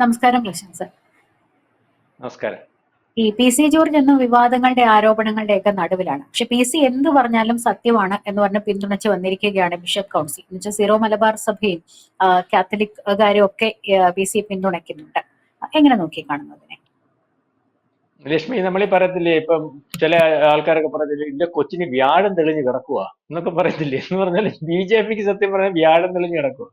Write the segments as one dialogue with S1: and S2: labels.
S1: നമസ്കാരം പ്രശാന്ത് സർ
S2: നമസ്കാരം.
S1: ഈ പി സി ജോർജ് എന്ന വിവാദങ്ങളുടെ ആരോപണങ്ങളുടെ ഒക്കെ നടുവിലാണ്. പക്ഷെ പി സി എന്ത് പറഞ്ഞാലും സത്യമാണ് എന്ന് പറഞ്ഞ് പിന്തുണച്ച് വന്നിരിക്കുകയാണ് ബിഷപ്പ് കൗൺസിൽ. എന്നുവെച്ചാൽ സീറോ മലബാർ സഭയും കാത്തലിക് കാത്തലിക്കുകാരും ഒക്കെ പി സി പിന്തുണയ്ക്കുന്നുണ്ട്. എങ്ങനെ നോക്കി കാണുന്നതിനെ
S2: ലക്ഷ്മി നമ്മളീ പറയത്തില്ലേ ഇപ്പം ചില ആൾക്കാരൊക്കെ പറയത്തില്ലേ ഇല്ല കൊച്ചിന് വ്യാഴം തെളിഞ്ഞ് കിടക്കുക എന്നൊക്കെ പറയത്തില്ലേ? എന്ന് പറഞ്ഞാൽ ബി ജെ പിക്ക് സത്യം പറഞ്ഞാൽ വ്യാഴം തെളിഞ്ഞ് കിടക്കുക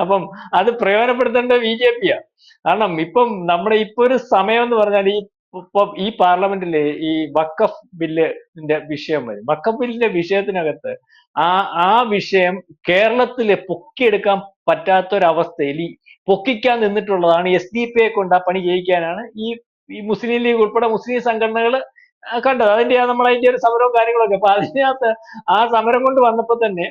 S2: അപ്പം അത് പ്രയോജനപ്പെടുത്തേണ്ടത് ബി ജെ പിയാ കാരണം ഇപ്പം നമ്മുടെ ഇപ്പൊ ഒരു സമയം എന്ന് പറഞ്ഞാൽ ഈ ഇപ്പൊ ഈ പാർലമെന്റിലെ ഈ വക്കഫ് ബില്ലിന്റെ വിഷയം വരും. വക്കഫ് ബില്ലിന്റെ വിഷയത്തിനകത്ത് ആ ആ വിഷയം കേരളത്തിലെ പൊക്കിയെടുക്കാൻ പറ്റാത്തൊരവസ്ഥയിൽ ഈ പൊക്കിക്കാൻ നിന്നിട്ടുള്ളതാണ് എസ് ഡി പി ഐ കൊണ്ട് ആ പണി ചെയ്യിക്കാനാണ് ഈ ഈ മുസ്ലിം ലീഗ് ഉൾപ്പെടെ മുസ്ലിം സംഘടനകൾ കണ്ടത്. അതിന്റെ നമ്മൾ അതിന്റെ ഒരു സമരവും കാര്യങ്ങളൊക്കെ. അപ്പൊ അതിനകത്ത് ആ സമരം കൊണ്ട് വന്നപ്പോ തന്നെ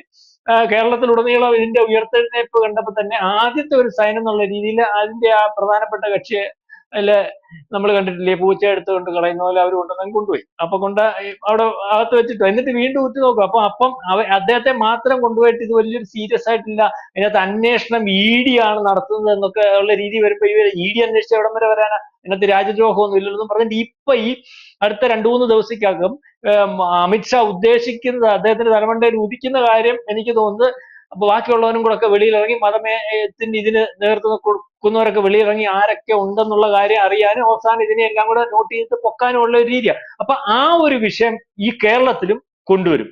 S2: കേരളത്തിലുടനീളം ഇതിന്റെ ഉയർത്തെഴുന്നേപ്പ് കണ്ടപ്പോൾ തന്നെ ആദ്യത്തെ ഒരു സൈൻ എന്നുള്ള രീതിയിൽ അതിന്റെ ആ പ്രധാനപ്പെട്ട കക്ഷിയെ അല്ലെ നമ്മൾ കണ്ടിട്ടില്ലേ പൂച്ച എടുത്തുകൊണ്ട് കളയുന്ന പോലെ അവർ കൊണ്ടുവന്നു കൊണ്ടുപോയി. അപ്പൊ കൊണ്ട് അവിടെ അകത്ത് വെച്ചിട്ട് എന്നിട്ട് വീണ്ടും ഉറ്റു നോക്കും. അപ്പൊ അപ്പം അവ അദ്ദേഹത്തെ മാത്രം കൊണ്ടുപോയിട്ട് ഇത് വലിയൊരു സീരിയസ് ആയിട്ടില്ല. അതിനകത്ത് അന്വേഷണം ഇ ഡി ആണ് നടത്തുന്നത് എന്നൊക്കെ ഉള്ള രീതി വരുമ്പോ ഇവർ ഇ ഡി അന്വേഷിച്ച് എവിടം വരെ വരാനാ അതിനകത്ത് രാജ്യദ്രോഹമൊന്നും ഇല്ലെന്നും പറഞ്ഞിട്ട് ഇപ്പൊ ഈ അടുത്ത രണ്ടു മൂന്ന് ദിവസത്തേക്കകം അമിത്ഷാ ഉദ്ദേശിക്കുന്നത് അദ്ദേഹത്തിന്റെ തലമണ്ടയിൽ ഉദിക്കുന്ന കാര്യം എനിക്ക് തോന്നുന്നത് അപ്പൊ ബാക്കിയുള്ളവരും കൂടെ ഒക്കെ വെളിയിലിറങ്ങി മതമേത്തിന്റെ ഇതിന് നേതൃത്വം കൊടുക്കുന്നവരൊക്കെ വെളിയിലിറങ്ങി ആരൊക്കെ ഉണ്ടെന്നുള്ള കാര്യം അറിയാനും അവസാനം ഇതിനെല്ലാം കൂടെ നോട്ട് ചെയ്ത് പൊക്കാനും ഉള്ള ഒരു രീതിയാണ് അപ്പൊ ആ ഒരു വിഷയം ഈ കേരളത്തിലും കൊണ്ടുവരും.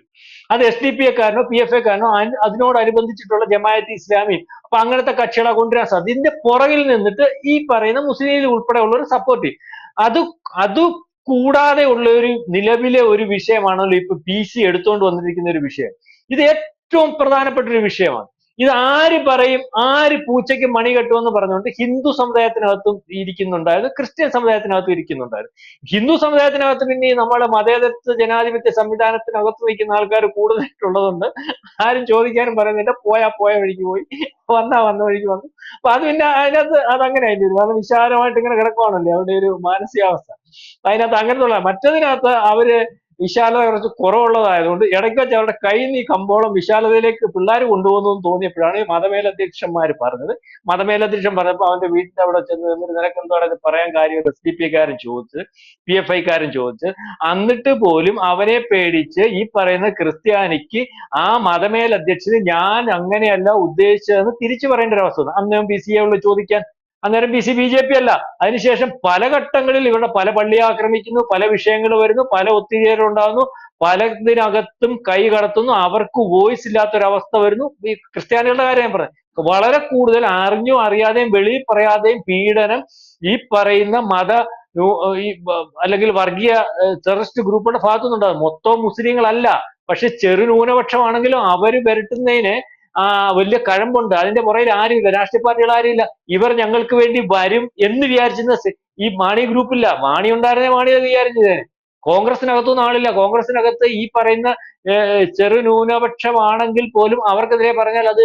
S2: അത് എസ് ഡി പി എക്കാരനോ പി എഫ് എക്കാരനോ അതിനോടനുബന്ധിച്ചിട്ടുള്ള ജമായത്ത് ഇസ്ലാമി അപ്പൊ അങ്ങനത്തെ കക്ഷികളെ കൊണ്ടുവരാൻ സാധിക്കും. ഇതിന്റെ പുറകിൽ നിന്നിട്ട് ഈ പറയുന്ന മുസ്ലിം ലീഗ് ഉൾപ്പെടെ ഒരു സപ്പോർട്ട് അത് അത് കൂടാതെ ഉള്ള ഒരു നിലവിലെ ഒരു വിഷയമാണല്ലോ ഇപ്പൊ പി സി എടുത്തുകൊണ്ട് വന്നിരിക്കുന്ന ഒരു വിഷയം. ഇത് ഏറ്റവും പ്രധാനപ്പെട്ട ഒരു വിഷയമാണ്. ഇത് ആര് പറയും? ആര് പൂച്ചയ്ക്ക് മണി കെട്ടുമെന്ന് പറഞ്ഞുകൊണ്ട് ഹിന്ദു സമുദായത്തിനകത്തും ഇരിക്കുന്നുണ്ടായിരുന്നു. ക്രിസ്ത്യൻ സമുദായത്തിനകത്തും ഇരിക്കുന്നുണ്ടായിരുന്നു. ഹിന്ദു സമുദായത്തിനകത്ത് പിന്നെ ഈ നമ്മുടെ മതേതരത്വ ജനാധിപത്യ സംവിധാനത്തിനകത്ത് നിൽക്കുന്ന ആൾക്കാർ കൂടുതലായിട്ടുള്ളതുകൊണ്ട് ആരും ചോദിക്കാനും പറയുന്നില്ല. പോയാ പോയ വഴിക്ക് പോയി. വന്നാ വന്ന വഴിക്ക് വന്നു. അപ്പൊ അത് പിന്നെ അതിനകത്ത് അതങ്ങനെ അതിന്റെ ഒരു അത് വിശാലമായിട്ട് ഇങ്ങനെ കിടക്കുവാണല്ലേ? അവരുടെ ഒരു മാനസികാവസ്ഥ. അതിനകത്ത് അങ്ങനത്തുള്ള മറ്റതിനകത്ത് അവർ വിശാലത കുറച്ച് കുറവുള്ളതായതുകൊണ്ട് ഇടയ്ക്ക് വെച്ച് അവരുടെ കൈ നീ കമ്പോളം വിശാലതയിലേക്ക് പിള്ളേർ കൊണ്ടുപോകുന്നു തോന്നിയപ്പോഴാണ് ഈ മതമേലധ്യക്ഷന്മാർ പറഞ്ഞത് മതമേലധ്യക്ഷൻ പറഞ്ഞപ്പോൾ അവന്റെ വീട്ടിൽ അവിടെ ചെന്ന് നിന്നിട്ട് നിനക്ക് എന്തോടെ പറയാൻ കാര്യം എസ് ഡി പി കാരൻ ചോദിച്ച് പി എഫ് ഐക്കാരൻ ചോദിച്ച് എന്നിട്ട് പോലും അവനെ പേടിച്ച് ഈ പറയുന്ന ക്രിസ്ത്യാനിക്ക് ആ മതമേലധ്യക്ഷന് ഞാൻ അങ്ങനെയല്ല ഉദ്ദേശിച്ചതെന്ന് തിരിച്ചു പറയേണ്ട ഒരു അവസ്ഥ. അന്നേരം ബി സി എ ചോദിക്കാൻ അന്നേരം B C B J P അല്ല. അതിനുശേഷം പല ഘട്ടങ്ങളിൽ ഇവരുടെ പല പള്ളി ആക്രമിക്കുന്നു പല വിഷയങ്ങൾ വരുന്നു പല ഒത്തുചേരൽ ഉണ്ടാകുന്നു പലതിനകത്തും കൈ കടത്തുന്നു അവർക്ക് വോയിസ് ഇല്ലാത്തൊരവസ്ഥ വരുന്നു. ഈ ക്രിസ്ത്യാനികളുടെ കാര്യം ഞാൻ പറഞ്ഞു. വളരെ കൂടുതൽ അറിഞ്ഞും അറിയാതെയും വെളിയിൽ പറയാതെയും പീഡനം ഈ പറയുന്ന മത ഈ അല്ലെങ്കിൽ വർഗീയ ടെററിസ്റ്റ് ഗ്രൂപ്പുകളുടെ ഭാഗത്തുനിന്നുണ്ടാകും. മൊത്തം മുസ്ലിങ്ങളല്ല. പക്ഷെ ചെറു ന്യൂനപക്ഷമാണെങ്കിലും അവർ വരട്ടുന്നതിന് ആ വലിയ കഴമ്പുണ്ട്. അതിന്റെ പുറകിൽ ആരുമില്ല. രാഷ്ട്രീയ പാർട്ടികൾ ആരുമില്ല. ഇവർ ഞങ്ങൾക്ക് വേണ്ടി വരും എന്ന് വിചാരിച്ചിരുന്ന ഈ മാണി ഗ്രൂപ്പില്ല. മാണി ഉണ്ടായിരുന്നേ മാണി അത് വിചാരിച്ചത് കോൺഗ്രസിനകത്തൊന്നും ആളില്ല. കോൺഗ്രസിനകത്ത് ഈ പറയുന്ന ചെറു ന്യൂനപക്ഷമാണെങ്കിൽ പോലും അവർക്കെതിരെ പറഞ്ഞാൽ അത്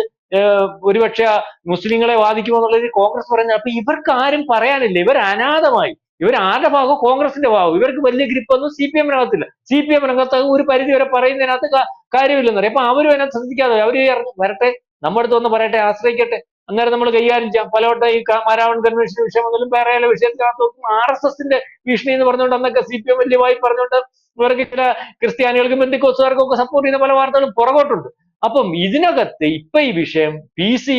S2: ഒരുപക്ഷെ മുസ്ലിങ്ങളെ ബാധിക്കുമെന്നുള്ളത് കോൺഗ്രസ് പറഞ്ഞ അപ്പൊ ഇവർക്ക് ആരും പറയാനില്ല. ഇവർ അനാഥമായി. ഇവർ ആരുടെ ഭാഗം? കോൺഗ്രസിന്റെ ഭാഗം. ഇവർക്ക് വലിയ ഗ്രിപ്പൊന്നും സി പി എമ്മിനകത്തില്ല സി പി എമ്മിനകത്ത് ഒരു പരിധി വരെ പറയുന്നതിനകത്ത് കാര്യമില്ലെന്ന് പറയും. അപ്പൊ അവരും അതിനകത്ത് ശ്രദ്ധിക്കാതെ അവർ വരട്ടെ. നമ്മുടെ അടുത്ത് ഒന്ന് പറയട്ടെ ആശ്രയിക്കട്ടെ. അന്നേരം നമ്മൾ കൈകാര്യം ചെയ്യാം. പലവട്ടം ഈ മാരാവൺ കൺവെൻഷൻ വിഷയം മുതലും വേറെ വിഷയത്തിനകത്ത് ആർ എസ് എസിന്റെ ഭീഷണി എന്ന് പറഞ്ഞുകൊണ്ട് അന്നൊക്കെ സി പി എം വലിയമായി പറഞ്ഞുകൊണ്ട് ഇവർക്ക് ചില ക്രിസ്ത്യാനികൾക്കും ബന്ധുക്കോസുകാർക്കും ഒക്കെ സപ്പോർട്ട് ചെയ്യുന്ന പല വാർത്തകളും പുറകോട്ടുണ്ട്. അപ്പം ഇതിനകത്ത് ഇപ്പൊ ഈ വിഷയം പി സി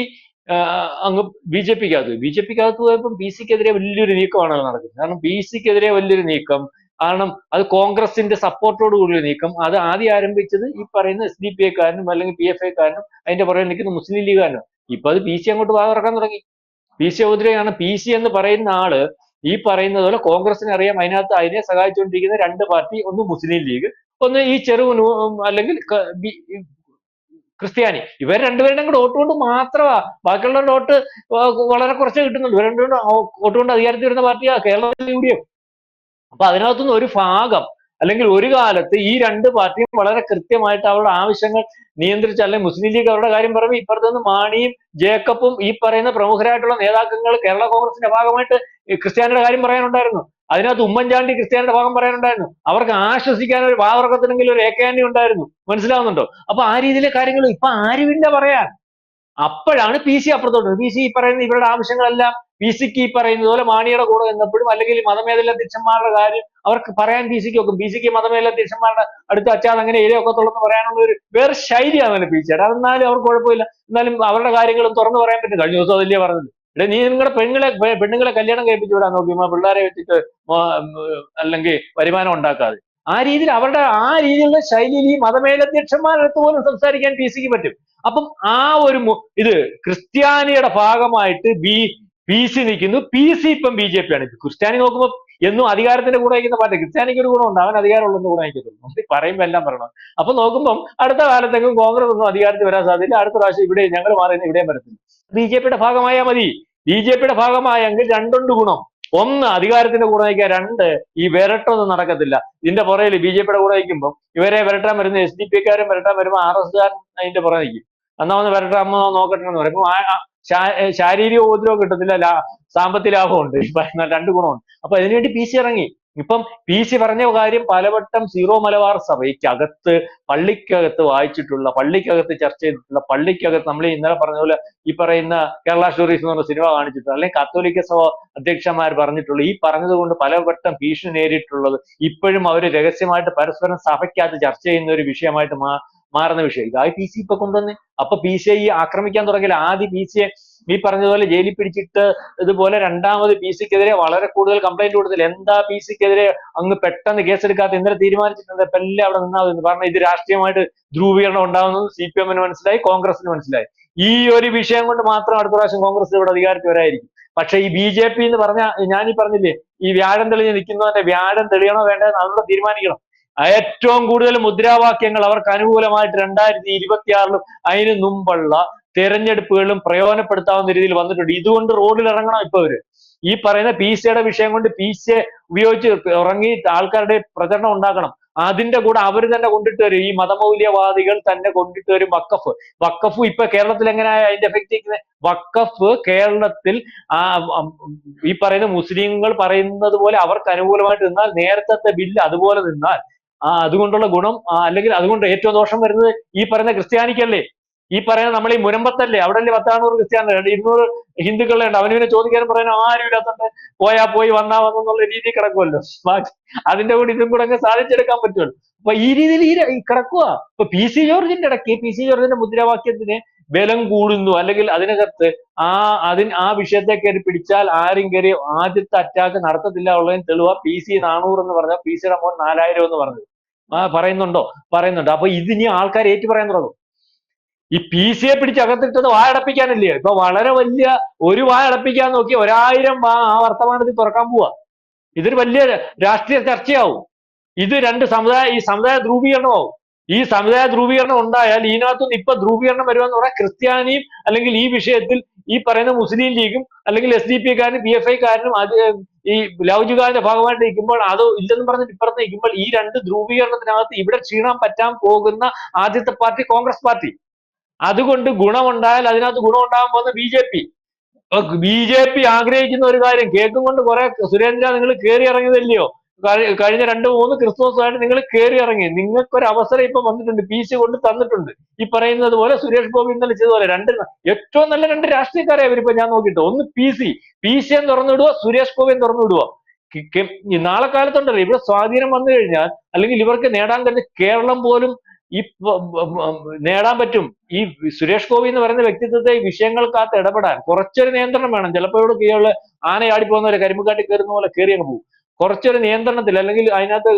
S2: അങ്ങ് ബി ജെ പിക്ക് അകത്ത് ബി ജെ പിക്ക് അകത്ത് പോയപ്പോൾ ബി സിക്കെതിരെ വലിയൊരു നീക്കമാണ് നടക്കുന്നത്. കാരണം ബി സിക്കെതിരെ വലിയൊരു നീക്കം. കാരണം അത് കോൺഗ്രസിന്റെ സപ്പോർട്ടോട് കൂടിയ നീക്കം. അത് ആദ്യം ആരംഭിച്ചത് ഈ പറയുന്ന എസ് ഡി പി എക്കാരനും അല്ലെങ്കിൽ പി എഫ് എക്കാരനും അതിന്റെ പുറകെ നിൽക്കുന്ന മുസ്ലിം ലീഗുകാരനും ഇപ്പൊ അത് പി സി അങ്ങോട്ട് വാതിറക്കാൻ തുടങ്ങി. പി സി ചൗധരിയാണ് പി സി എന്ന് പറയുന്ന ആൾ ഈ പറയുന്നത് പോലെ കോൺഗ്രസിന് അറിയാം. അതിനകത്ത് അതിനെ സഹായിച്ചുകൊണ്ടിരിക്കുന്ന രണ്ട് പാർട്ടി ഒന്ന് മുസ്ലിം ലീഗ് ഒന്ന് ഈ ചെറു അല്ലെങ്കിൽ ക്രിസ്ത്യാനി. ഇവർ രണ്ടുപേരുടെയും കൂടെ വോട്ട് കൊണ്ട് മാത്രമാ. ബാക്കിയുള്ളവരുടെ വോട്ട് വളരെ കുറച്ചേ കിട്ടുന്നുള്ളൂ. ഇവർ രണ്ടുപേരും വോട്ട് കൊണ്ട് അധികാരത്തിൽ വരുന്ന പാർട്ടിയാ കേരളത്തിൽ യു ഡി എഫ് അപ്പൊ അതിനകത്തുനിന്ന് ഒരു ഭാഗം അല്ലെങ്കിൽ ഒരു കാലത്ത് ഈ രണ്ട് പാർട്ടിയും വളരെ കൃത്യമായിട്ട് അവരുടെ ആവശ്യങ്ങൾ നിയന്ത്രിച്ച് അല്ലെങ്കിൽ മുസ്ലിം ലീഗ് അവരുടെ കാര്യം പറയുമ്പോൾ ഇപ്പുറത്ത് നിന്ന് മാണിയും ജേക്കബും ഈ പറയുന്ന പ്രമുഖരായിട്ടുള്ള നേതാക്കങ്ങൾ കേരള കോൺഗ്രസിന്റെ ഭാഗമായിട്ട് ക്രിസ്ത്യാനിയുടെ കാര്യം പറയാനുണ്ടായിരുന്നു. അതിനകത്ത് ഉമ്മൻചാണ്ടി ക്രിസ്ത്യാനിയുടെ ഭാഗം പറയാനുണ്ടായിരുന്നു. അവർക്ക് ആശ്വസിക്കാൻ ഒരു വാതർക്കത്തിനെങ്കിലും ഒരു ഏക്കാനി ഉണ്ടായിരുന്നു. മനസ്സിലാവുന്നുണ്ടോ? അപ്പൊ ആ രീതിയിലെ കാര്യങ്ങൾ ഇപ്പൊ ആരുമില്ല പറയാൻ. അപ്പോഴാണ് പി സി അപ്പുറത്തോട്ട് പി സി പറയുന്ന ഇവരുടെ ആവശ്യങ്ങളെല്ലാം പി സിക്ക് ഈ പറയുന്നത് പോലെ മാണിയുടെ കൂടെ എന്നപ്പോഴും അല്ലെങ്കിൽ മതമേതലാധ്യക്ഷന്മാരുടെ കാര്യം അവർക്ക് പറയാൻ പി സിക്ക് വെക്കും പി സിക്ക് മതമേതലാധ്യക്ഷന്മാരുടെ അടുത്ത് അച്ഛാ അങ്ങനെ ഏരിയൊക്കത്തുള്ളൂ പറയാനുള്ള ഒരു വേറെ ശൈലിയാണല്ലോ പി സിയുടെ. അതെന്നാലും അവർക്ക് കുഴപ്പമില്ല. എന്നാലും അവരുടെ കാര്യങ്ങളും തുറന്നു പറയാൻ പറ്റും. കഴിഞ്ഞ ദിവസം അതല്ലേ പറഞ്ഞത്. ഇവിടെ നീ നിങ്ങളുടെ പെണ്ണുങ്ങളെ പെണ്ണുങ്ങളെ കല്യാണം കഴിപ്പിച്ചു വിടാൻ നോക്കി. പിള്ളേരെ വെച്ചിട്ട് അല്ലെങ്കിൽ വരുമാനം ഉണ്ടാക്കാതെ. ആ രീതിയിൽ അവരുടെ ആ രീതിയിലുള്ള ശൈലിയിൽ ഈ മതമേലധ്യക്ഷന്മാരടുത്ത് പോലും സംസാരിക്കാൻ പി സിക്ക് പറ്റും. അപ്പം ആ ഒരു ഇത് ക്രിസ്ത്യാനിയുടെ ഭാഗമായിട്ട് ബി പി സി നിൽക്കുന്നു. പി സി ഇപ്പം ബി ജെ പി ആണ്. ക്രിസ്ത്യാനി നോക്കുമ്പോൾ എന്നും അധികാരത്തിന്റെ കൂടെ അയക്കുന്ന പാർട്ടി. ക്രിസ്ത്യാനിക്ക് ഒരു ഗുണമുണ്ട്. അവൻ അധികാരമുള്ളെന്ന് കൂടെ അയക്കത്തുള്ളൂ പറയുമ്പോൾ എല്ലാം പറയണം. അപ്പൊ നോക്കുമ്പോൾ അടുത്ത കാലത്തെങ്കിലും കോൺഗ്രസ് ഒന്നും അധികാരത്തിൽ വരാൻ സാധ്യത അടുത്ത പ്രാവശ്യം ഇവിടെ ഞങ്ങൾ മാറിയെന്ന് ഇവിടെയും വരത്തില്ല. ബി ജെ പിയുടെ ഭാഗമായാൽ മതി. ബി ജെ പിയുടെ ഭാഗമായെങ്കിൽ രണ്ടുണ്ട് ഗുണം. ഒന്ന് അധികാരത്തിന്റെ കൂടെ നയിക്കുക രണ്ട് ഈ വിരട്ടൊന്നും നടക്കത്തില്ല. ഇതിന്റെ പുറകിൽ ബി ജെ പിയുടെ കൂടെ നയിക്കുമ്പോൾ ഇവരെ വിരട്ടാൻ വരുന്ന എസ് ഡി പി കാരും വിരട്ടാൻ വരുമ്പോൾ ആർ എസ് കാരൻ അതിന്റെ പുറകെ നയിക്കും എന്നാ ഒന്ന് വിരട്ടാമോ നോക്കട്ടെ എന്ന് പറയും. അപ്പൊ ആ- ആ ശാ- ശാരീരിക ഉപദ്രവം കിട്ടത്തില്ല സാമ്പത്തിക ലാഭമുണ്ട് പറയുന്ന രണ്ട് ഗുണമുണ്ട്. അപ്പൊ അതിനുവേണ്ടി പി സി ഇറങ്ങി. ഇപ്പം പി സി പറഞ്ഞ കാര്യം പലവട്ടം സീറോ മലബാർ സഭയ്ക്കകത്ത് പള്ളിക്കകത്ത് വായിച്ചിട്ടുള്ള പള്ളിക്കകത്ത് ചർച്ച ചെയ്തിട്ടുള്ള പള്ളിക്കകത്ത് നമ്മൾ ഇന്നലെ പറഞ്ഞ പോലെ ഈ പറയുന്ന കേരള സ്റ്റോറീസ് എന്ന് പറഞ്ഞ സിനിമ കാണിച്ചിട്ടുള്ള അല്ലെങ്കിൽ കത്തോലിക്ക സഭ അധ്യക്ഷന്മാർ പറഞ്ഞിട്ടുള്ള ഈ പറഞ്ഞതുകൊണ്ട് പലവട്ടം ഭീഷണി നേരിട്ടുള്ളത് ഇപ്പോഴും അവർ രഹസ്യമായിട്ട് പരസ്പരം സഭയ്ക്കകത്ത് ചർച്ച ചെയ്യുന്ന ഒരു വിഷയമായിട്ട് മാ മാറുന്ന വിഷയം. ഇതായി പി സി ഇപ്പൊ കൊണ്ടുവന്ന് അപ്പൊ പി സി ഈ ആക്രമിക്കാൻ തുടങ്ങിയില്ല? ആദ്യം പി സിയെ ഈ പറഞ്ഞതുപോലെ ജയിലിൽ പിടിച്ചിട്ട് ഇതുപോലെ രണ്ടാമത് പി സിക്കെതിരെ വളരെ കൂടുതൽ കംപ്ലൈന്റ് കൊടുത്തില്ല? എന്താ പി സിക്കെതിരെ അങ്ങ് പെട്ടെന്ന് കേസെടുക്കാത്ത ഇന്നലെ തീരുമാനിച്ചിട്ടുണ്ട്. ഇപ്പൊ എല്ലാം അവിടെ നിന്നാവുന്നു കാരണം ഇത് രാഷ്ട്രീയമായിട്ട് ധ്രുവീകരണം ഉണ്ടാവുന്നത് സി പി എമ്മിന് മനസ്സിലായി കോൺഗ്രസിന് മനസ്സിലായി. ഈ ഒരു വിഷയം കൊണ്ട് മാത്രം അടുത്ത പ്രാവശ്യം കോൺഗ്രസ് ഇവിടെ അധികാരത്തിൽ വരായിരിക്കും പക്ഷെ ഈ ബി ജെ പി എന്ന് പറഞ്ഞ ഞാൻ ഈ പറഞ്ഞില്ലേ ഈ വ്യാഴം തെളിഞ്ഞ് നിൽക്കുന്നവന്റെ വ്യാഴം തെളിയണോ വേണ്ടത് അതുകൂടെ തീരുമാനിക്കണം. ഏറ്റവും കൂടുതൽ മുദ്രാവാക്യങ്ങൾ അവർക്ക് അനുകൂലമായിട്ട് രണ്ടായിരത്തി ഇരുപത്തിയാറിലും അതിന് മുമ്പുള്ള തെരഞ്ഞെടുപ്പുകളിലും പ്രയോജനപ്പെടുത്താവുന്ന രീതിയിൽ വന്നിട്ടുണ്ട്. ഇതുകൊണ്ട് റോഡിൽ ഇറങ്ങണം ഇപ്പൊ അവർ. ഈ പറയുന്ന പി സിയുടെ വിഷയം കൊണ്ട് പി സിയെ ഉപയോഗിച്ച് ഇറങ്ങി ആൾക്കാരുടെ പ്രചരണം ഉണ്ടാക്കണം. അതിന്റെ കൂടെ അവർ തന്നെ കൊണ്ടിട്ട് വരും. ഈ മതമൗല്യവാദികൾ തന്നെ കൊണ്ടിട്ട് വരും വക്കഫ് വക്കഫ് ഇപ്പൊ കേരളത്തിൽ എങ്ങനെയാ അതിന്റെ എഫക്റ്റ് വക്കഫ് കേരളത്തിൽ ഈ പറയുന്ന മുസ്ലിങ്ങൾ പറയുന്നത് പോലെ അവർക്ക് അനുകൂലമായിട്ട് നിന്നാൽ നേരത്തെ ബില്ല് അതുപോലെ നിന്നാൽ ആ അതുകൊണ്ടുള്ള ഗുണം അല്ലെങ്കിൽ അതുകൊണ്ട് ഏറ്റവും ദോഷം വരുന്നത് ഈ പറയുന്ന ക്രിസ്ത്യാനിക്കല്ലേ? ഈ പറയുന്ന നമ്മൾ ഈ മുരമ്പത്തല്ലേ അവിടെ അല്ലേ പത്താണൂറ് ക്രിസ്ത്യാനി ഇരുന്നൂറ് ഹിന്ദുക്കളെ ഉണ്ട്. അവനിവനെ ചോദിക്കാനും പറയാനും ആരും ഇല്ലാത്തണ്ട് പോയാ പോയി വന്നാ വന്നെന്നുള്ള രീതിയിൽ കിടക്കുമല്ലോ അതിന്റെ കൂടെ ഇതും കൂടെ അങ്ങ് സാധിച്ചെടുക്കാൻ പറ്റുമല്ലോ. അപ്പൊ ഈ രീതിയിൽ ഈ കിടക്കുക ഇപ്പൊ പി സി ജോർജിന്റെ ഇടയ്ക്ക് പി സി ജോർജിന്റെ മുദ്രാവാക്യത്തിന് ബലം കൂടുന്നു. അല്ലെങ്കിൽ അതിനകത്ത് ആ അതിന് ആ വിഷയത്തെ കയറി പിടിച്ചാൽ ആരും കയറി ആദ്യത്തെ അറ്റാക്ക് നടത്തത്തില്ല ഉള്ളതിന് തെളിവാ പി സി നാനൂറ് എന്ന് പറഞ്ഞ പി സിയുടെ മോൻ നാലായിരം എന്ന് പറഞ്ഞത്. ആ പറയുന്നുണ്ടോ? പറയുന്നുണ്ട്. അപ്പൊ ഇതിനി ആൾക്കാർ ഏറ്റു പറയാൻ തുടങ്ങും. ഈ പി സിയെ പിടിച്ച് അകത്തിട്ടത് വായടപ്പിക്കാനല്ലേ ഇപ്പൊ വളരെ വലിയ ഒരു വായടപ്പിക്കാൻ നോക്കി ഒരായിരം വാ ആ വർത്തമാനത്തിൽ തുറക്കാൻ പോവാ. ഇതൊരു വലിയ രാഷ്ട്രീയ ചർച്ചയാവും. ഇത് രണ്ട് സമുദായ ഈ സമുദായ ധ്രുവീകരണമാവും. ഈ സമുദായ ധ്രുവീകരണം ഉണ്ടായാൽ ഇതിനകത്തുനിന്ന് ഇപ്പൊ ധ്രുവീകരണം വരുമെന്ന് പറഞ്ഞാൽ ക്രിസ്ത്യാനിയും അല്ലെങ്കിൽ ഈ വിഷയത്തിൽ ഈ പറയുന്ന മുസ്ലിം ലീഗും അല്ലെങ്കിൽ എസ് ഡി പി കാരനും പി എഫ് ഐക്കാരനും അത് ഈ ലൗചികാന്റെ ഭാഗമായിട്ട് നിൽക്കുമ്പോൾ അത് ഇല്ലെന്ന് പറഞ്ഞിട്ട് ഇപ്പുറത്ത് നിൽക്കുമ്പോൾ ഈ രണ്ട് ധ്രുവീകരണത്തിനകത്ത് ഇവിടെ ക്ഷീണം പറ്റാൻ പോകുന്ന ആദ്യത്തെ പാർട്ടി കോൺഗ്രസ് പാർട്ടി. അതുകൊണ്ട് ഗുണമുണ്ടായാൽ അതിനകത്ത് ഗുണം ഉണ്ടാകാൻ പോകുന്ന B J P. B J P ആഗ്രഹിക്കുന്ന ഒരു കാര്യം കേക്കും കൊണ്ട് കുറെ സുരേന്ദ്ര നിങ്ങൾ കയറി ഇറങ്ങിയതല്ലയോ? കഴിഞ്ഞ രണ്ട് മൂന്ന് ക്രിസ്മസുമായിട്ട് നിങ്ങൾ കയറി ഇറങ്ങി. നിങ്ങൾക്കൊരു അവസരം ഇപ്പൊ വന്നിട്ടുണ്ട്. പി സി കൊണ്ട് തന്നിട്ടുണ്ട്. ഈ പറയുന്നത് പോലെ സുരേഷ് ഗോപി ഇന്നലെ ചെയ്ത പോലെ രണ്ട് ഏറ്റവും നല്ല രണ്ട് രാഷ്ട്രീയക്കാരെ അവരിപ്പോ ഞാൻ നോക്കിയിട്ട് ഒന്ന് പി സി പി സി എന്ന് തുറന്നു വിടുക സുരേഷ് ഗോപി തുറന്നു വിടുക നാളെ കാലത്തുണ്ടല്ലോ. ഇവിടെ സ്വാധീനം വന്നു കഴിഞ്ഞാൽ അല്ലെങ്കിൽ ഇവർക്ക് നേടാൻ തന്നെ കേരളം പോലും ഈ നേടാൻ പറ്റും. ഈ സുരേഷ് ഗോപി എന്ന് പറയുന്ന വ്യക്തിത്വത്തെ വിഷയങ്ങൾക്കകത്ത് ഇടപെടാൻ കുറച്ചൊരു നിയന്ത്രണം വേണം. ചിലപ്പോൾ ഇവിടെ കീഴുള്ള ആനയാടി പോകുന്നവരെ കരിമ്പുകാട്ടി കയറുന്ന പോലെ കയറി അങ്ങ് പോകും. കുറച്ചൊരു നിയന്ത്രണത്തിൽ അല്ലെങ്കിൽ അതിനകത്ത്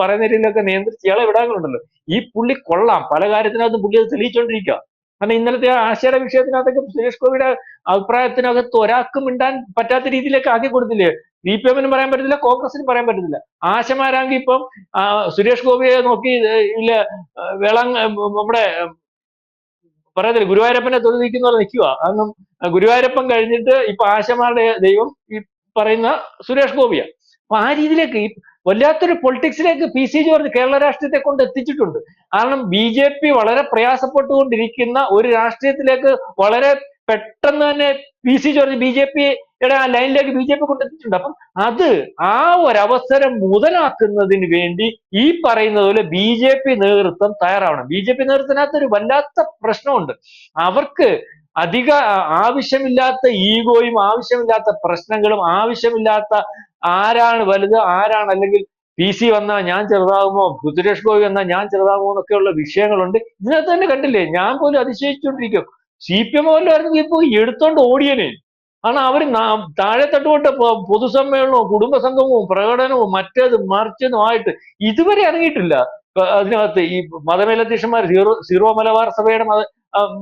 S2: പറയുന്ന രീതിയിലൊക്കെ നിയന്ത്രിച്ച് ഇയാളെ വിടാങ്ങളുണ്ടല്ലോ ഈ പുള്ളി കൊള്ളാം. പല കാര്യത്തിനകത്തും പുള്ളി അത് തെളിയിച്ചുകൊണ്ടിരിക്കുക കാരണം ഇന്നലത്തെ ആ ആശയുടെ വിഷയത്തിനകത്തൊക്കെ സുരേഷ് ഗോപിയുടെ അഭിപ്രായത്തിനകത്ത് ഒരാൾക്കും മിണ്ടാൻ പറ്റാത്ത രീതിയിലേക്ക് ആക്കി കൊടുത്തില്ലേ? സി പി എമ്മിനും പറയാൻ പറ്റത്തില്ല കോൺഗ്രസിനും പറയാൻ പറ്റത്തില്ല. ആശമാരാങ്കി ഇപ്പം സുരേഷ് ഗോപിയെ നോക്കി ഇല്ല വേളാങ് നമ്മുടെ പറയത്തില്ല ഗുരുവായൂരപ്പനെ തൊഴിൽ നിൽക്കുന്ന നിൽക്കുക കാരണം ഗുരുവായൂരപ്പൻ കഴിഞ്ഞിട്ട് ഇപ്പൊ ആശമാരുടെ ദൈവം ഈ പറയുന്ന സുരേഷ് ഗോപിയാ. അപ്പൊ ആ രീതിയിലേക്ക് വല്ലാത്തൊരു പൊളിറ്റിക്സിലേക്ക് പി സി ജോർജ് കേരള രാഷ്ട്രീയത്തെ കൊണ്ട് എത്തിച്ചിട്ടുണ്ട്. കാരണം ബി ജെ പി വളരെ പ്രയാസപ്പെട്ടുകൊണ്ടിരിക്കുന്ന ഒരു രാഷ്ട്രീയത്തിലേക്ക് വളരെ പെട്ടെന്ന് തന്നെ P C George B J പിയുടെ ആ ലൈനിലേക്ക് ബി ജെ പി കൊണ്ടെത്തിയിട്ടുണ്ട് അപ്പം അത് ആ ഒരവസരം മുതലാക്കുന്നതിന് വേണ്ടി ഈ പറയുന്നത് പോലെ ബി ജെ പി നേതൃത്വം തയ്യാറാവണം. ബി ജെ പി നേതൃത്വത്തിനകത്ത് ഒരു വല്ലാത്ത പ്രശ്നമുണ്ട്. അവർക്ക് അധിക ആവശ്യമില്ലാത്ത ഈഗോയും ആവശ്യമില്ലാത്ത പ്രശ്നങ്ങളും ആവശ്യമില്ലാത്ത ആരാണ് വലുത് ആരാണ് അല്ലെങ്കിൽ പി സി വന്നാൽ ഞാൻ ചെറുതാകുമോ സുരേഷ് ഗോപി വന്നാൽ ഞാൻ ചെറുതാകുമോ എന്നൊക്കെയുള്ള വിഷയങ്ങളുണ്ട്. ഇതിനകത്ത് തന്നെ കണ്ടില്ലേ ഞാൻ പോലും അതിശയിച്ചുകൊണ്ടിരിക്കും. സി പി എം പോലും ഇപ്പൊ എടുത്തോണ്ട് ഓടിയനെ. കാരണം അവർ താഴെ തട്ടുകൊണ്ട് പൊതുസമ്മേളനവും കുടുംബസംഗമവും പ്രകടനവും മറ്റേതും മറിച്ചതുമായിട്ട് ഇതുവരെ ഇറങ്ങിയിട്ടില്ല. അതിനകത്ത് ഈ മതമേലധ്യക്ഷന്മാർ സീറോ സീറോ മലബാർ സഭയുടെ മത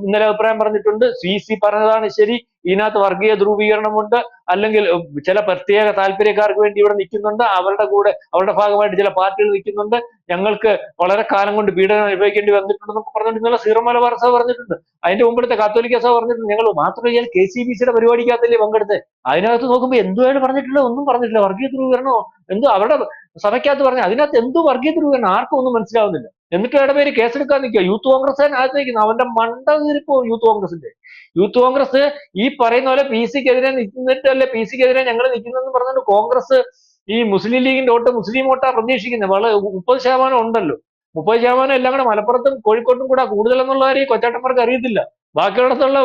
S2: ഇന്നലെ അഭിപ്രായം പറഞ്ഞിട്ടുണ്ട്. സി സി പറഞ്ഞതാണ് ശരി. ഇതിനകത്ത് വർഗീയ ധ്രുവീകരണമുണ്ട്. അല്ലെങ്കിൽ ചില പ്രത്യേക താല്പര്യക്കാർക്ക് വേണ്ടി ഇവിടെ നിൽക്കുന്നുണ്ട്. അവരുടെ കൂടെ അവരുടെ ഭാഗമായിട്ട് ചില പാർട്ടികൾ നിൽക്കുന്നുണ്ട്. ഞങ്ങൾക്ക് വളരെ കാലം കൊണ്ട് പീഡനം അനുഭവിക്കേണ്ടി വന്നിട്ടുണ്ടെന്നൊക്കെ പറഞ്ഞിട്ട് ഇന്നലെ സീറോ മലബാർ സഭ പറഞ്ഞിട്ടുണ്ട്. അതിന്റെ മുമ്പിലത്തെ കാത്തോലിക്ക സഭ പറഞ്ഞിട്ടുണ്ട്. ഞങ്ങൾ മാത്രമല്ല കെ സി ബി സിയുടെ പരിപാടിക്കകത്തല്ലേ പങ്കെടുത്ത് അതിനകത്ത് നോക്കുമ്പോൾ എന്തുമായിട്ട് പറഞ്ഞിട്ടില്ല ഒന്നും പറഞ്ഞിട്ടില്ല. വർഗീയ ധ്രുവീകരണമോ? എന്തോ അവരുടെ സഭയ്ക്കകത്ത് പറഞ്ഞ അതിനകത്ത് എന്തോ വർഗീയ ധ്രുവീകരണം ആർക്കും ഒന്നും മനസ്സിലാവുന്നില്ല. എന്നിട്ട് വേറെ പേര് കേസെടുക്കാൻ നിൽക്കുക. യൂത്ത് കോൺഗ്രസ് അകത്ത് നിൽക്കുന്നു അവന്റെ മണ്ട തീരിപ്പോ യൂത്ത് കോൺഗ്രസിന്റെ യൂത്ത് കോൺഗ്രസ് ഈ പറയുന്ന പോലെ പി സിക്കെതിരെ നിൽക്കുന്നിട്ടല്ലേ പി സിക്കെതിരെ ഞങ്ങൾ നിൽക്കുന്നതെന്ന് പറഞ്ഞുകൊണ്ട് കോൺഗ്രസ് ഈ മുസ്ലിം ലീഗിന്റെ വോട്ട് മുസ്ലിം വോട്ടാ പ്രതീക്ഷിക്കുന്നത്. വളരെ മുപ്പത് ശതമാനം ഉണ്ടല്ലോ. മുപ്പത് ശതമാനം എല്ലാം കൂടെ മലപ്പുറത്തും കോഴിക്കോട്ടും കൂടെ കൂടുതൽ എന്നുള്ള കാര്യം കൊച്ചാട്ടന്മാർക്ക് അറിയത്തില്ല. ബാക്കിയുള്ളടത്തുള്ള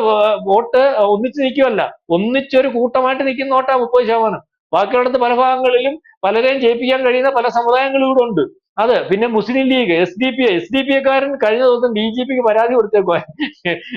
S2: വോട്ട് ഒന്നിച്ച് നിൽക്കുമല്ല ഒന്നിച്ചൊരു കൂട്ടമായിട്ട് നിൽക്കുന്ന വോട്ടാ മുപ്പത് ശതമാനം. ബാക്കിയുള്ളടത്ത് പല ഭാഗങ്ങളിലും പലരെയും ജയിപ്പിക്കാൻ കഴിയുന്ന പല സമുദായങ്ങളും ഇവിടെ ഉണ്ട്. അത് പിന്നെ Muslim League S D P S D P എക്കാരൻ കഴിഞ്ഞ ദിവസം ഡി ജി പിക്ക് പരാതി കൊടുത്തേക്കോ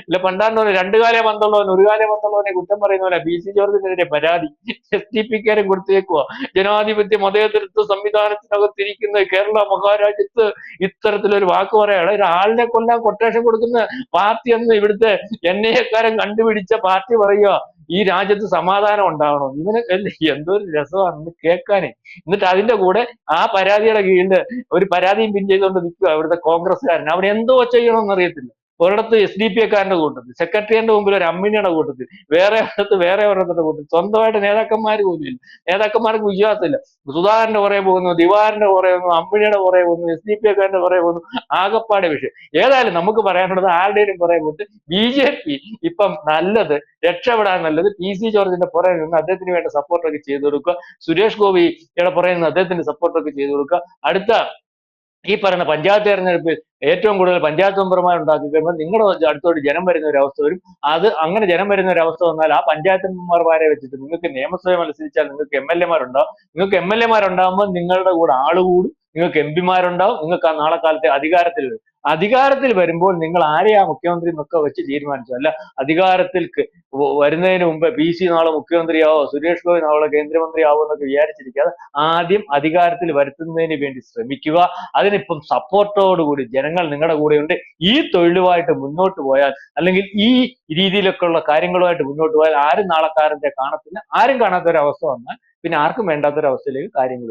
S2: ഇല്ല പണ്ടാണ്ട് പോലെ രണ്ടു കാലേ പന്തുള്ളവൻ ഒരു കാലേ പന്തുള്ളവനെ കുറ്റം പറയുന്നവരാ ബി സി ജോർജിനെതിരെ പരാതി. എസ് ഡി പി കാരൻ കൊടുത്തേക്കുവാ. ജനാധിപത്യ മതേതരത്വ സംവിധാനത്തിനകത്തിരിക്കുന്ന കേരള മഹാരാജ്യത്ത് ഇത്തരത്തിലൊരു വാക്ക് പറയാണ്. ഒരാളിനെ കൊല്ലാൻ കൊട്ടേഷൻ കൊടുക്കുന്ന പാർട്ടി എന്ന് ഇവിടുത്തെ എൻ ഐ എക്കാരൻ കണ്ടുപിടിച്ച പാർട്ടി പറയുക ഈ രാജ്യത്ത് സമാധാനം ഉണ്ടാവണം? ഇവന് എന്തൊരു എന്തോ ഒരു രസമാണ് കേൾക്കാനേ. എന്നിട്ട് അതിന്റെ കൂടെ ആ പരാതിയുടെ കീഴിൽ ഒരു പരാതിയും പിൻ ചെയ്തുകൊണ്ട് നിൽക്കുക ഇവിടുത്തെ കോൺഗ്രസ്സുകാരൻ. അവൻ എന്തോ ചെയ്യണമെന്ന് അറിയത്തില്ല. ഒരിടത്ത് എസ് ഡി പി എക്കാരന്റെ കൂട്ടത്തിൽ സെക്രട്ടറിയുടെ മുമ്പിൽ ഒരു അമ്മിനിയുടെ കൂട്ടത്തിൽ വേറെ ഒരിടത്ത് വേറെ ഒരിടത്തിന്റെ കൂട്ടത്തിൽ. സ്വന്തമായിട്ട് നേതാക്കന്മാർ പോലും ഇല്ല. നേതാക്കന്മാർക്ക് വിശ്വാസമില്ല. സുധാകരന്റെ പുറകെ പോകുന്നു ദിവാറിന്റെ പുറകെ പോകുന്നു അമ്മിണിയുടെ പുറകെ പോകുന്നു എസ് ഡി പി എക്കാരന്റെ പുറകെ പോകുന്നു. ആകപ്പാടെ വിഷയം. ഏതായാലും നമുക്ക് പറയാനുള്ളത് ആരുടെയും പുറകെ പോയിട്ട് ബി ജെ പി ഇപ്പം നല്ലത് രക്ഷപ്പെടാൻ നല്ലത് പി സി ജോർജിന്റെ പുറകെ നിന്ന് അദ്ദേഹത്തിന് വേണ്ട സപ്പോർട്ടൊക്കെ ചെയ്തു കൊടുക്കുക. സുരേഷ് ഗോപിയുടെ പുറകെ നിന്ന് അദ്ദേഹത്തിന്റെ സപ്പോർട്ടൊക്കെ ചെയ്തു കൊടുക്കുക. അടുത്ത ഈ പറയുന്ന പഞ്ചായത്ത് തെരഞ്ഞെടുപ്പിൽ ഏറ്റവും കൂടുതൽ പഞ്ചായത്ത് മെമ്പർമാർ ഉണ്ടാക്കി കഴിയുമ്പോൾ നിങ്ങളുടെ അടുത്തോട്ട് ജനം വരുന്ന ഒരു അവസ്ഥ വരും. അത് അങ്ങനെ ജനം വരുന്ന ഒരു അവസ്ഥ വന്നാൽ ആ പഞ്ചായത്ത് മെമ്പർമാരെ വെച്ചിട്ട് നിങ്ങൾക്ക് നിയമസഭ മത്സരിച്ചാൽ നിങ്ങൾക്ക് എം എൽ എമാരുണ്ടാവും. നിങ്ങൾക്ക് എം എൽ എമാരുണ്ടാകുമ്പോൾ നിങ്ങളുടെ കൂടെ ആൾ കൂടും. നിങ്ങൾക്ക് എം പിമാരുണ്ടാവും. നിങ്ങൾക്ക് ആ നാളെ കാലത്തെ അധികാരത്തിൽ വരും. അധികാരത്തിൽ വരുമ്പോൾ നിങ്ങൾ ആരെയാ മുഖ്യമന്ത്രി എന്നൊക്കെ വെച്ച് തീരുമാനിച്ചു. അല്ല അധികാരത്തിൽ വരുന്നതിന് മുമ്പ് പി സി നാളെ മുഖ്യമന്ത്രിയാവോ സുരേഷ് ഗോപി നാളെ കേന്ദ്രമന്ത്രിയാവോ എന്നൊക്കെ വിചാരിച്ചിരിക്കാതെ ആദ്യം അധികാരത്തിൽ വരുത്തുന്നതിന് വേണ്ടി ശ്രമിക്കുക. അതിനിപ്പം സപ്പോർട്ടോടുകൂടി ജനങ്ങൾ നിങ്ങളുടെ കൂടെയുണ്ട്. ഈ തൊഴിലുമായിട്ട് മുന്നോട്ട് പോയാൽ അല്ലെങ്കിൽ ഈ രീതിയിലൊക്കെ ഉള്ള കാര്യങ്ങളുമായിട്ട് മുന്നോട്ട് പോയാൽ ആരും നാളെക്കാരന്റെ കാണത്തില്ല. ആരും കാണാത്തൊരവസ്ഥ വന്നാൽ പിന്നെ ആർക്കും വേണ്ടാത്തൊരവസ്ഥയിലേക്ക് കാര്യങ്ങൾ.